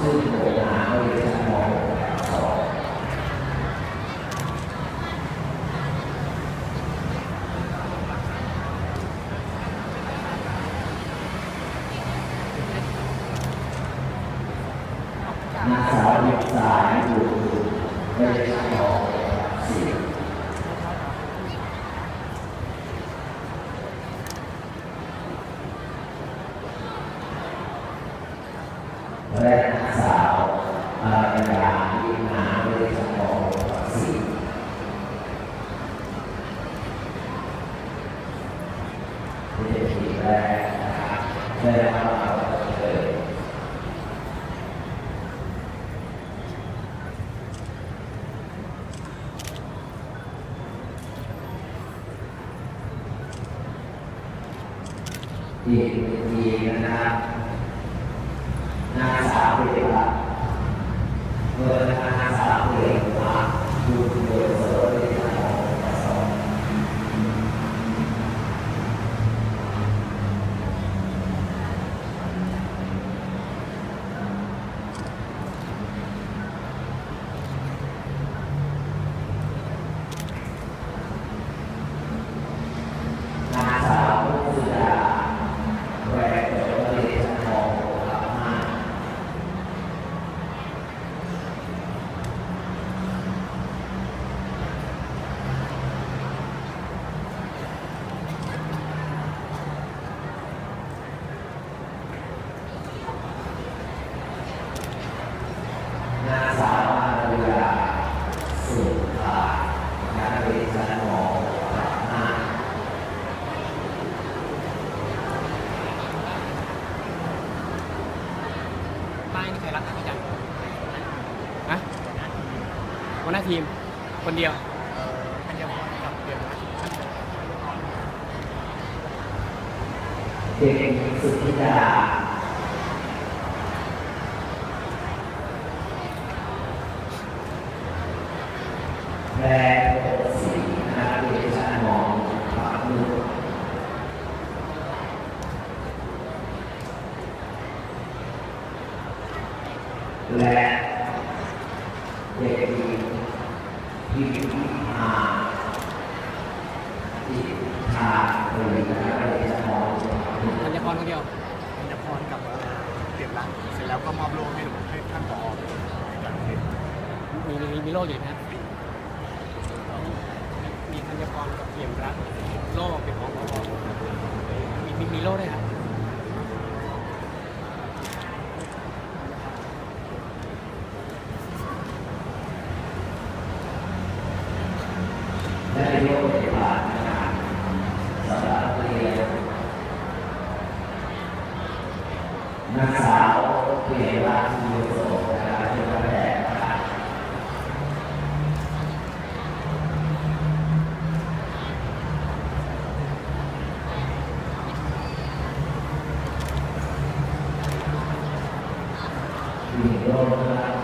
นาสาวนักลงโหมหาวิทยาลัยม .6 สองนางสาวหยิบสายอยู่วิทยาลัยม .4 และนางสาวอารยาอินนาวิทยาลัยม .4 ที่เป็นทีแรกนะครับ ได้รับความเปิดเผยอีกหนึ่งทีนะครับนางสาวเด็กละเมื่อนางสาวเด็กละดูเดือดเสือวิทยาลัยม .2 นางสาวพุทธิดาแหวกเกิดผลิตทองกับห้าหน้าสาวอาริยาสุขางานบริษัทหมอกับห้า ป้ายนี่ใครรับนะพี่จันฮะ หัวหน้าทีมคนเดียวอันยังกับเปลี่ยนนะเด็กหญิงสุธิดาแรโอสีนักเรียนชั้นมปากลูกและเด็กห ญิงพิมมาอิทาบรินักเรียนชั้นมปากลูกธัญพรคนเดียวอันยังพรกับเปลี่ยนรักเสร็จแล้วก็มอบโล่ให้ให้ท่านผอจากเขตมีมีมีโล่อยู่ไหมฮะมีธัญพรกับเปี่ยมรักโล่เป็นของพอมีมีมีโล่ด้วยครับ ได้โยกในผ่านงานสำหรับเรียนนางสาวเกลาทิโสนะครับที่มาแดกนะครับมีโรคนะครับ